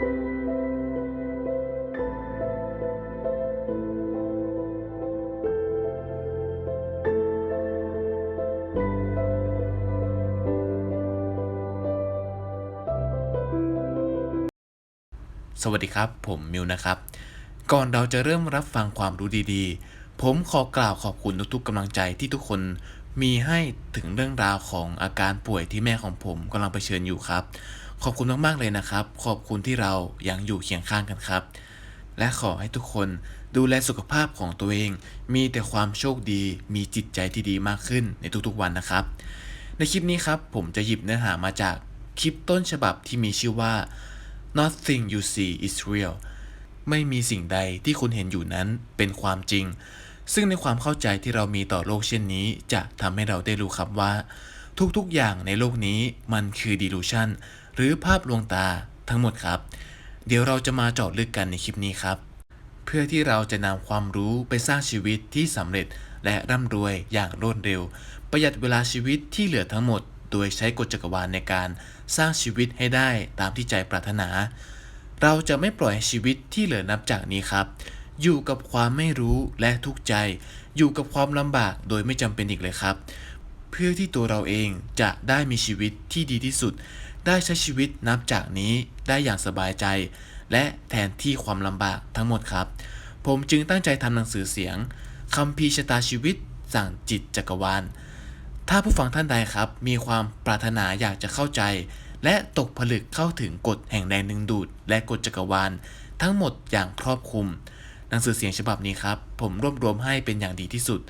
สวัสดีครับ ผมมิวนะครับ ก่อนเราจะเริ่มรับฟังความรู้ดีๆ ผมขอกล่าวขอบคุณทุกๆกำลังใจที่ทุกคนมีให้ถึงเรื่องราวของอาการป่วยที่แม่ของผมกำลังเผชิญอยู่ครับ ขอบคุณมากๆเลยนะครับ ขอบคุณที่เรายังอยู่เคียงข้างกันครับ และขอให้ทุกคนดูแลสุขภาพของตัวเอง มีแต่ความโชคดี มีจิตใจที่ดีมากขึ้นในทุกๆวันนะครับ ในคลิปนี้ครับผมจะหยิบเนื้อหามาจากคลิปต้นฉบับที่มีชื่อว่า Nothing you see is real ไม่มีสิ่งใดที่คุณเห็นอยู่นั้นเป็นความจริง ซึ่งในความเข้าใจที่เรามีต่อโลกเช่นนี้ จะทำให้เราได้รู้ครับว่า ทุกๆอย่างในโลกนี้มันคือ delusion รือภาพลวงตาทั้งหมดครับ เดี๋ยวเราจะมาเจาะลึกกันในคลิปนี้ครับ เพื่อที่เราจะนำความรู้ไปสร้างชีวิตที่สำเร็จและร่ำรวยอย่างรวดเร็ว ประหยัดเวลาชีวิตที่เหลือทั้งหมด โดยใช้กฎจักรวาลในการสร้างชีวิตให้ได้ตามที่ใจปรารถนา เราจะไม่ปล่อยชีวิตที่เหลือนับจากนี้ครับ อยู่กับความไม่รู้และทุกข์ใจ อยู่กับความลำบากโดยไม่จำเป็นอีกเลยครับ เพื่อที่ตัวเราเองจะได้มีชีวิตที่ดีที่สุด ได้ใช้ชีวิตนับจากนี้ได้อย่างสบายใจ และแทนที่ความลำบากทั้งหมดครับ ผมจึงตั้งใจทำหนังสือเสียงคำพีชะตาชีวิตสั่งจิตจักรวาล ถ้าผู้ฟังท่านใดครับ มีความปรารถนาอยากจะเข้าใจ และตกผลึกเข้าถึงกฎแห่งแรงดึงดูด และกฎจักรวาล ทั้งหมดอย่างครอบคลุม หนังสือเสียงฉบับนี้ครับ ผมรวบรวมให้เป็นอย่างดีที่สุด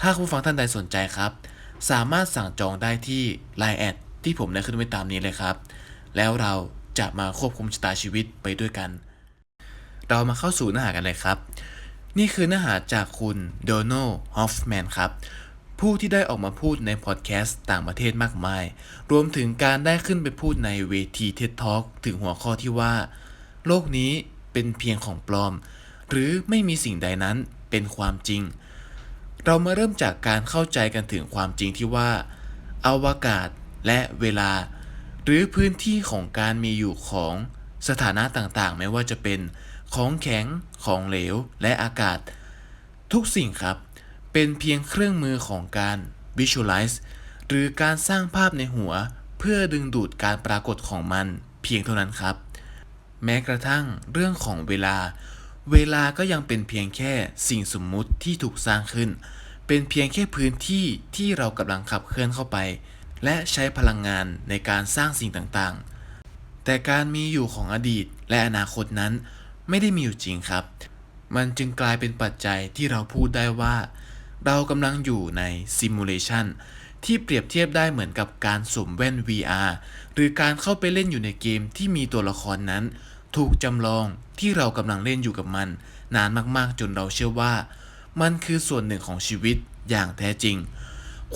ถ้าผู้ฟังท่านใดสนใจครับ สามารถสั่งจองได้ที่ Line แอด ที่ผมได้ขึ้นไว้ตามนี้เลยครับ แล้วเราจะมาควบคุมชะตาชีวิตไปด้วยกัน เรามาเข้าสู่เนื้อหากันเลยครับ นี่คือเนื้อหาจากคุณโดนัลฮอฟแมนครับ ผู้ที่ได้ออกมาพูดในพอดแคสต์ต่างประเทศมากมาย รวมถึงการได้ขึ้นไปพูดในเวที TED Talk ถึงหัวข้อที่ว่า โลกนี้เป็นเพียงของปลอม หรือไม่มีสิ่งใดนั้นเป็นความจริง เรามาเริ่มจากการเข้าใจกันถึงความจริงที่ว่าอวกาศ และเวลา หรือพื้นที่ของการมีอยู่ของสถานะต่างๆ ไม่ว่าจะเป็นของแข็งของเหลวและอากาศ ทุกสิ่งครับ เป็นเพียงเครื่องมือของการ visualize หรือการสร้างภาพในหัว เพื่อดึงดูดการปรากฏของมันเพียงเท่านั้นครับ แม้กระทั่งเรื่องของเวลา เวลาก็ยังเป็นเพียงแค่สิ่งสมมุติที่ถูกสร้างขึ้น เป็นเพียงแค่พื้นที่ที่เรากำลังขับเคลื่อนเข้าไป และใช้พลังงานในการสร้างสิ่งต่างๆ แต่การมีอยู่ของอดีตและอนาคตนั้น ไม่ได้มีอยู่จริงครับ มันจึงกลายเป็นปัจจัยที่เราพูดได้ว่า เรากำลังอยู่ในซิมูเลชันที่เปรียบเทียบได้เหมือนกับการสวมแว่น VR หรือการเข้าไปเล่นอยู่ในเกมที่มีตัวละครนั้น ถูกจำลองที่เรากำลังเล่นอยู่กับมัน นานมากๆจนเราเชื่อว่า มันคือส่วนหนึ่งของชีวิตอย่างแท้จริง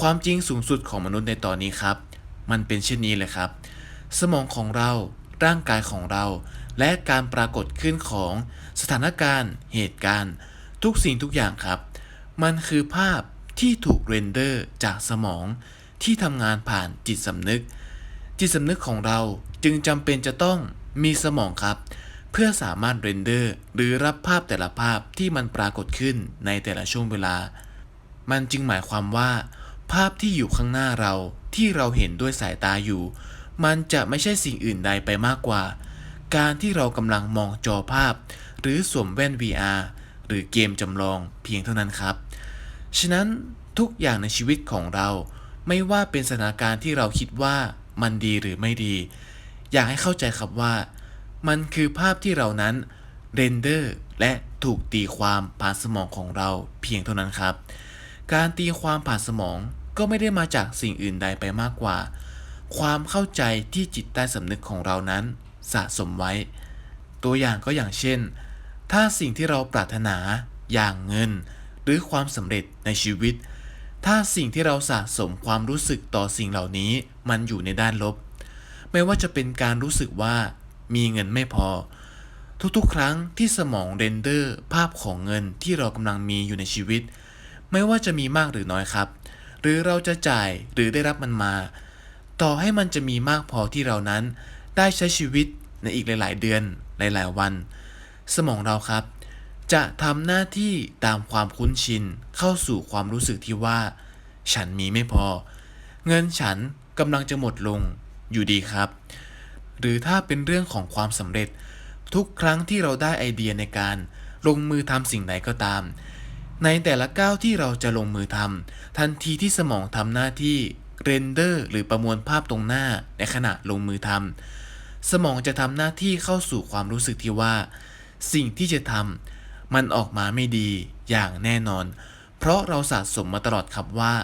ความจริงสูงสุดของมนุษย์ในตอนนี้ครับ มันเป็นเช่นนี้เลยครับ สมองของเรา ร่างกายของเรา และการปรากฏขึ้นของสถานการณ์ เหตุการณ์ ทุกสิ่งทุกอย่างครับ มันคือภาพที่ถูกเรนเดอร์จากสมองที่ทำงานผ่านจิตสำนึก จิตสำนึกของเราจึงจำเป็นจะต้องมีสมองครับ เพื่อสามารถเรนเดอร์หรือรับภาพแต่ละภาพที่มันปรากฏขึ้นในแต่ละช่วงเวลา มันจึงหมายความว่า ภาพที่อยู่ข้างหน้าเราที่เราเห็นด้วยสายตาอยู่ มันจะไม่ใช่สิ่งอื่นใดไปมากกว่า การที่เรากำลังมองจอภาพ หรือสวมแว่น VR หรือเกมจำลองเพียงเท่านั้นครับ ฉะนั้นทุกอย่างในชีวิตของเรา ไม่ว่าเป็นสถานการณ์ที่เราคิดว่ามันดีหรือไม่ดี อยากให้เข้าใจครับว่า มันคือภาพที่เรานั้นเรนเดอร์และถูกตีความผ่านสมองของเราเพียงเท่านั้นครับ การตีความผ่านสมอง ก็ไม่ได้มาจากสิ่งอื่นใดไปมากกว่า ความเข้าใจที่จิตใต้สำนึกของเรานั้นสะสมไว้ ตัวอย่างก็อย่างเช่น ถ้าสิ่งที่เราปรารถนาอย่างเงิน หรือความสำเร็จในชีวิต ถ้าสิ่งที่เราสะสมความรู้สึกต่อสิ่งเหล่านี้มันอยู่ในด้านลบ ไม่ว่าจะเป็นการรู้สึกว่ามีเงินไม่พอ ทุกๆ ครั้งที่สมองเรนเดอร์ ภาพของเงินที่เรากำลังมีอยู่ในชีวิต ไม่ว่าจะมีมากหรือน้อยครับ หรือเราจะจ่ายหรือได้รับมันมา ต่อให้มันจะมีมากพอที่เรานั้น ได้ใช้ชีวิตในอีกหลาย ๆ เดือนหลาย ๆ วัน สมองเราครับ จะทำหน้าที่ตามความคุ้นชินเข้าสู่ความรู้สึกที่ว่า ฉันมีไม่พอ เงินฉันกำลังจะหมดลงอยู่ดีครับ หรือถ้าเป็นเรื่องของความสำเร็จ ทุกครั้งที่เราได้ไอเดียในการลงมือทำสิ่งใดก็ตาม ในแต่ละก้าวที่เราจะลงมือทำทันทีที่สมองทำหน้าที่เรนเดอร์หรือประมวลภาพตรงหน้าในขณะลงมือทำสมองจะทำหน้าที่เข้าสู่ความรู้สึกที่ว่า สิ่งที่จะทำมันออกมาไม่ดีอย่างแน่นอน เพราะเราสะสมมาตลอดครับว่า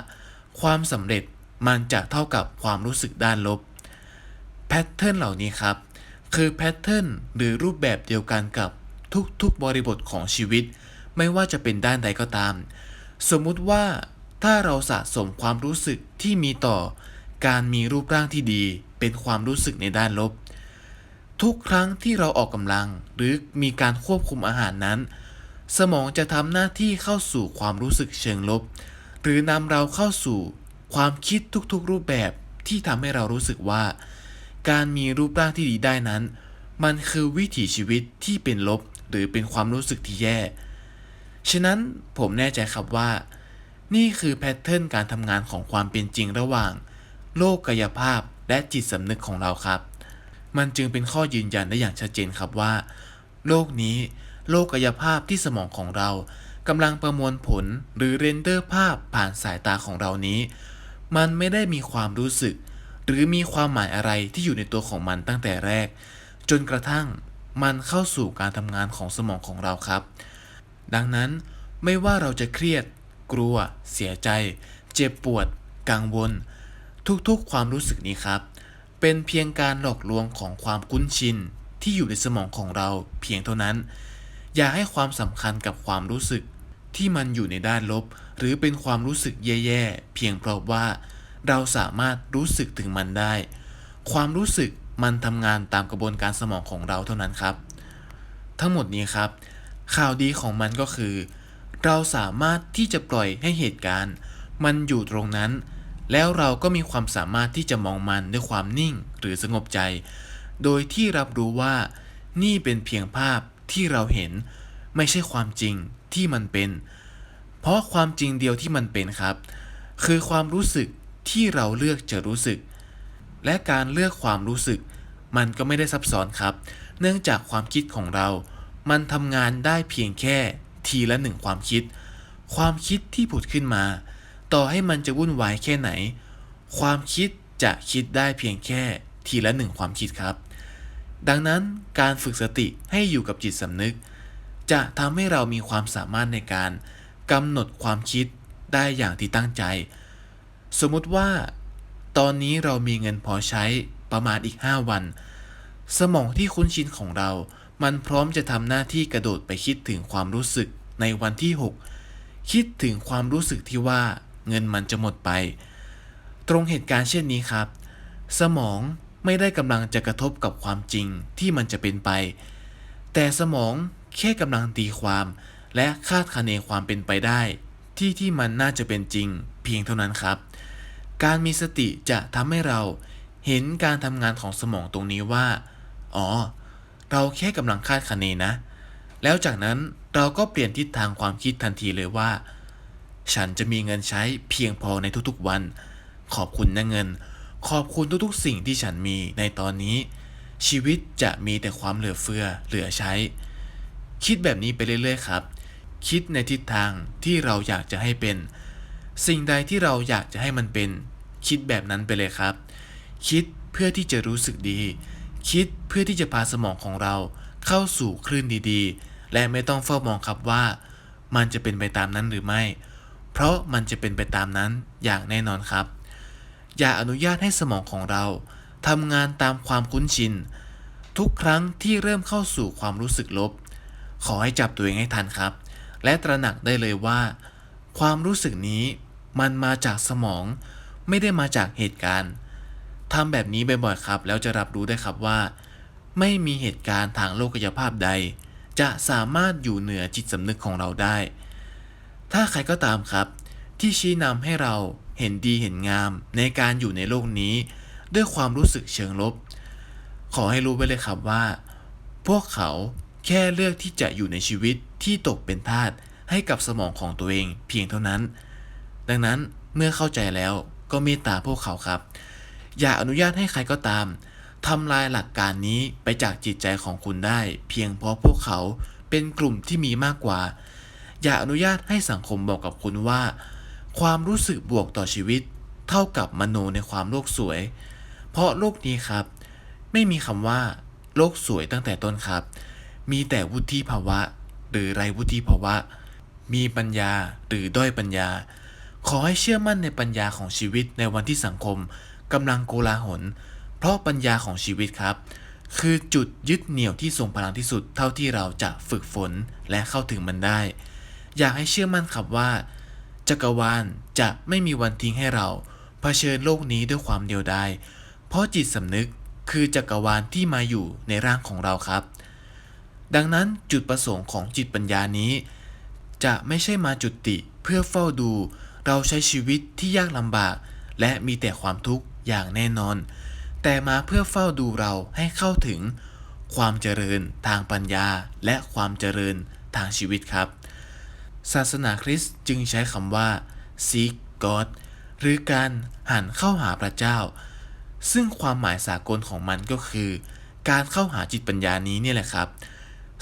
ความสำเร็จมันจะเท่ากับความรู้สึกด้านลบแพทเทิร์นเหล่านี้ครับ คือแพทเทิร์นหรือรูปแบบเดียวกันกับทุกๆบริบทของชีวิต ไม่ว่าจะเป็นด้านใดก็ตาม สมมุติว่าถ้าเราสะสมความรู้สึกที่มีต่อ การมีรูปร่างที่ดี เป็นความรู้สึกในด้านลบ ทุกครั้งที่เราออกกำลังหรือมีการควบคุมอาหารนั้น สมองจะทำหน้าที่เข้าสู่ความรู้สึกเชิงลบ หรือนำเราเข้าสู่ความคิดทุกๆรูปแบบที่ทำให้เรารู้สึกว่า การมีรูปร่างที่ดีได้นั้น มันคือวิถีชีวิตที่เป็นลบหรือเป็นความรู้สึกที่แย่ ฉะนั้นผมแน่ใจครับว่า นี่คือแพทเทิร์นการทำงานของความเป็นจริงระหว่าง โลกกายภาพและจิตสำนึกของเราครับ มันจึงเป็นข้อยืนยันได้อย่างชัดเจนครับว่า โลกนี้โลกกายภาพที่สมองของเรากำลังประมวลผลหรือเรนเดอร์ภาพผ่านสายตาของเรานี้ มันไม่ได้มีความรู้สึก หรือมีความหมายอะไรที่อยู่ในตัวของมันตั้งแต่แรก จนกระทั่งมันเข้าสู่การทำงานของสมองของเราครับ ดังนั้นไม่ว่าเราจะเครียด กลัว เสียใจ เจ็บปวด กังวล ทุกๆความรู้สึกนี้ครับ เป็นเพียงการหลอกลวงของความคุ้นชิน ที่อยู่ในสมองของเราเพียงเท่านั้น อย่าให้ความสำคัญกับความรู้สึก ที่มันอยู่ในด้านลบ หรือเป็นความรู้สึกแย่ๆ เพียงเพราะว่า เราสามารถรู้สึกถึงมันได้ ความรู้สึกมันทำงานตามกระบวนการสมองของเราเท่านั้นครับ ทั้งหมดนี้ครับ ข่าวดีของมันก็คือ เราสามารถที่จะปล่อยให้เหตุการณ์ มันอยู่ตรงนั้น แล้วเราก็มีความสามารถที่จะมองมันด้วยความนิ่งหรือสงบใจ โดยที่รับรู้ว่านี่เป็นเพียงภาพที่เราเห็น ไม่ใช่ความจริงที่มันเป็น เพราะความจริงเดียวที่มันเป็นครับ คือความรู้สึกที่เราเลือกจะรู้สึก และการเลือกความรู้สึก มันก็ไม่ได้ซับซ้อนครับ เนื่องจากความคิดของเรา มันทำงานได้เพียงแค่ทีละหนึ่งความคิด ความคิดที่ผุดขึ้นมา ต่อให้มันจะวุ่นวายแค่ไหน ความคิดจะคิดได้เพียงแค่ทีละหนึ่งความคิดครับ ดังนั้นการฝึกสติให้อยู่กับจิตสำนึก จะทำให้เรามีความสามารถในการกำหนดความคิดได้อย่างที่ตั้งใจ สมมติว่า ตอนนี้เรามีเงินพอใช้ประมาณอีก 5 วัน สมองที่คุ้นชินของเรา มันพร้อมจะทำหน้าที่กระโดดไปคิดถึงความรู้สึกในวันที่ 6 คิดถึงความรู้สึกที่ว่าเงินมันจะหมดไป ตรงเหตุการณ์เช่นนี้ครับ สมองไม่ได้กำลังจะกระทบกับความจริงที่มันจะเป็นไป แต่สมองแค่กำลังตีความ และคาดคะเนความเป็นไปได้ ที่ที่มันน่าจะเป็นจริง เพียงเท่านั้นครับ การมีสติจะทำให้เราเห็นการทำงานของสมองตรงนี้ว่า อ๋อ เราแค่กำลังคาดคะเนนะ แล้วจากนั้นเราก็เปลี่ยนทิศทางความคิดทันทีเลยว่า ฉันจะมีเงินใช้เพียงพอในทุกๆวัน ขอบคุณนะเงิน ขอบคุณทุกๆ สิ่งที่ฉันมีในตอนนี้ ชีวิตจะมีแต่ความเหลือเฟือเหลือใช้ คิดแบบนี้ไปเรื่อยๆครับ คิดในทิศทางที่เราอยากจะให้เป็น สิ่งใดที่เราอยากจะให้มันเป็น คิดแบบนั้นไปเลยครับ คิดเพื่อที่จะรู้สึกดี คิดเพื่อที่จะพาสมองของเราเข้าสู่คลื่นดีๆ และไม่ต้องเฝ้ามองครับว่า มันจะเป็นไปตามนั้นหรือไม่ เพราะมันจะเป็นไปตามนั้นอย่างแน่นอนครับ อย่าอนุญาตให้สมองของเราทำงานตามความคุ้นชิน ทุกครั้งที่เริ่มเข้าสู่ความรู้สึกลบ ขอให้จับตัวเองให้ทันครับ และตระหนักได้เลยว่า ความรู้สึกนี้มันมาจากสมอง ไม่ได้มาจากเหตุการณ์ ทำแบบนี้บ่อยๆครับ แล้วจะรับรู้ได้ครับว่า ไม่มีเหตุการณ์ทางโลกายภาพใด จะสามารถอยู่เหนือจิตสำนึกของเราได้ ถ้าใครก็ตามครับ ที่ชี้นำให้เราเห็นดีเห็นงาม ในการอยู่ในโลกนี้ ด้วยความรู้สึกเชิงลบ ขอให้รู้ไว้เลยครับว่า พวกเขาแค่เลือกที่จะอยู่ในชีวิตที่ตกเป็นทาสให้กับสมองของตัวเองเพียงเท่านั้น ดังนั้นเมื่อเข้าใจแล้วก็เมตตาพวกเขาครับ อย่าอนุญาตให้ใครก็ตามทำลายหลักการนี้ไปจากจิตใจของคุณได้ เพียงเพราะพวกเขาเป็นกลุ่มที่มีมากกว่า อย่าอนุญาตให้สังคมบอกกับคุณว่า ความรู้สึกบวกต่อชีวิต เท่ากับมโนในความโลกสวย เพราะโลกนี้ครับ ไม่มีคำว่า โลกสวยตั้งแต่ต้นครับ มีแต่วุฒิภาวะ หรือไรวุฒิภาวะ มีปัญญาหรือด้อยปัญญา ขอให้เชื่อมั่นในปัญญาของชีวิตในวันที่สังคมกำลังโกลาหล เพราะปัญญาของชีวิตครับ คือจุดยึดเหนี่ยวที่ทรงพลังที่สุดเท่าที่เราจะฝึกฝนและเข้าถึงมันได้ อยากให้เชื่อมั่นครับว่า จักรวาลจะไม่มีวันทิ้งให้เราเผชิญโลกนี้ด้วยความเดียวดายเพราะจิตสำนึกคือจักรวาลที่มาอยู่ในร่างของเราครับ ดังนั้นจุดประสงค์ของจิตปัญญานี้ จะไม่ใช่มาจุติเพื่อเฝ้าดู เราใช้ชีวิตที่ยากลำบาก และมีแต่ความทุกข์อย่างแน่นอน แต่มาเพื่อเฝ้าดูเราให้เข้าถึง ความเจริญทางปัญญาและความเจริญทางชีวิตครับ ศาสนาคริสต์จึงใช้คำว่า seek God หรือการหันเข้าหาพระเจ้า ซึ่งความหมายสากลของมันก็คือ การเข้าหาจิตปัญญานี้เนี่ยแหละครับ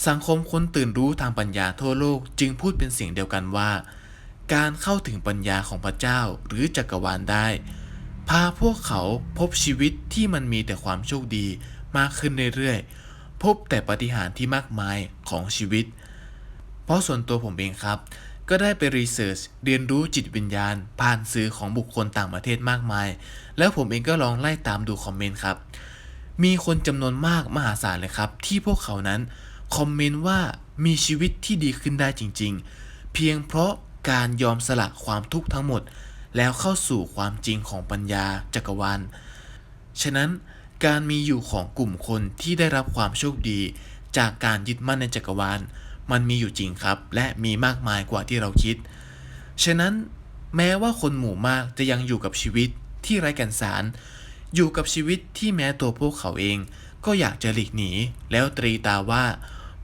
สังคมคนตื่นรู้ทางปัญญาทั่วโลกจึงพูดเป็นเสียงเดียวกันว่า การเข้าถึงปัญญาของพระเจ้าหรือจักรวาลได้ พาพวกเขาพบชีวิตที่มันมีแต่ความโชคดีมากขึ้นเรื่อยๆ พบแต่ปฏิหารที่มากมายของชีวิต เพราะส่วนตัวผมเองครับ ก็ได้ไปรีเสิร์ชเรียนรู้จิตวิญญาณ ผ่านสื่อของบุคคลต่างประเทศมากมาย แล้วผมเองก็ลองไล่ตามดูคอมเมนต์ครับ มีคนจำนวนมากมหาศาลเลยครับ ที่พวกเขานั้นคอมเมนต์ว่ามีชีวิตที่ดีขึ้นได้จริง ๆ เพียงเพราะ การยอมสละความทุกข์ทั้งหมด แล้วเข้าสู่ความจริงของปัญญาจักรวาล ฉะนั้นการมีอยู่ของกลุ่มคนที่ได้รับความโชคดี จากการยึดมั่นในจักรวาล มันมีอยู่จริงครับ และมีมากมายกว่าที่เราคิด ฉะนั้นแม้ว่าคนหมู่มากจะยังอยู่กับชีวิตที่ไร้ก่นสาร อยู่กับชีวิตที่แม้ตัวพวกเขาเอง ก็อยากจะหลีกหนี แล้วตรีตาว่า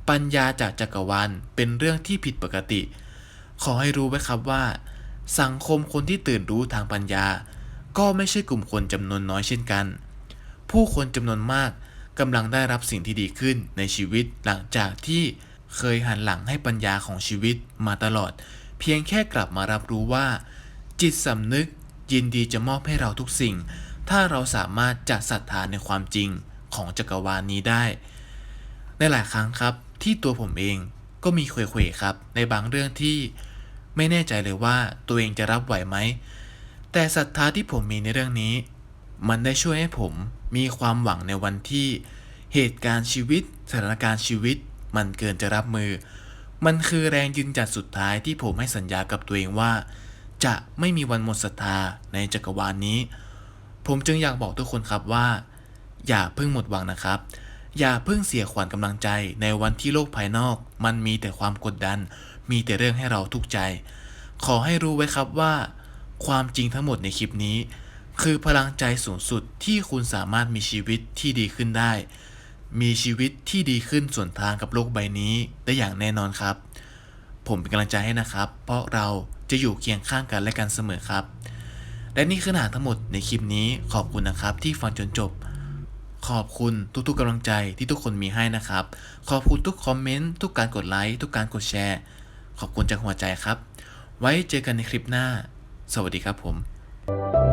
ปัญญาจากจักรวาลเป็นเรื่องที่ผิดปกติ ขอให้รู้ไว้ครับว่า สังคมคนที่ตื่นรู้ทางปัญญา ก็ไม่ใช่กลุ่มคนจำนวนน้อยเช่นกัน ผู้คนจำนวนมากกำลังได้รับสิ่งที่ดีขึ้นในชีวิตหลังจากที่เคยหันหลังให้ปัญญาของชีวิตมาตลอด เพียงแค่กลับมารับรู้ว่า จิตสำนึกยินดีจะมอบให้เราทุกสิ่ง ถ้าเราสามารถจะศรัทธาในความจริงของจักรวาลนี้ได้ ในหลายครั้งครับที่ตัวผมเองก็มีเควๆครับ ในบางเรื่องที่ ไม่แน่ใจเลยว่าตัวเองจะรับไหวไหม แต่ศรัทธาที่ผมมีในเรื่องนี้ มันได้ช่วยให้ผมมีความหวังในวันที่ เหตุการณ์ชีวิต สถานการณ์ชีวิต มันเกินจะรับมือ มันคือแรงยืนจัดสุดท้ายที่ผมให้สัญญากับตัวเองว่า จะไม่มีวันหมดศรัทธาในจักรวาลนี้ ผมจึงอยากบอกทุกคนครับว่า อย่าเพิ่งหมดหวังนะครับอย่าเพิ่งเสียขวัญกำลังใจในวันที่โลกภายนอก มันมีแต่ความกดดัน มีแต่เรื่องให้เราทุกข์ใจ ขอให้รู้ไว้ครับว่า ความจริงทั้งหมดในคลิปนี้ คือพลังใจสูงสุดที่คุณสามารถมีชีวิตที่ดีขึ้นได้ มีชีวิตที่ดีขึ้นส่วนทางกับโลกใบนี้ได้อย่างแน่นอนครับ ผมเป็นกำลังใจให้นะครับ เพราะเราจะอยู่เคียงข้างกันและกันเสมอครับ และนี่คือเนื้อหาทั้งหมดในคลิปนี้ขอบคุณนะครับที่ฟังจนจบขอบคุณทุกๆกำลังใจที่ทุกคนมีให้นะครับ ขอบคุณทุกคอมเมนต์ ทุกการกดไลค์ ทุกการกดแชร์ ขอบคุณจากหัวใจครับ ไว้เจอกันในคลิปหน้า สวัสดีครับผม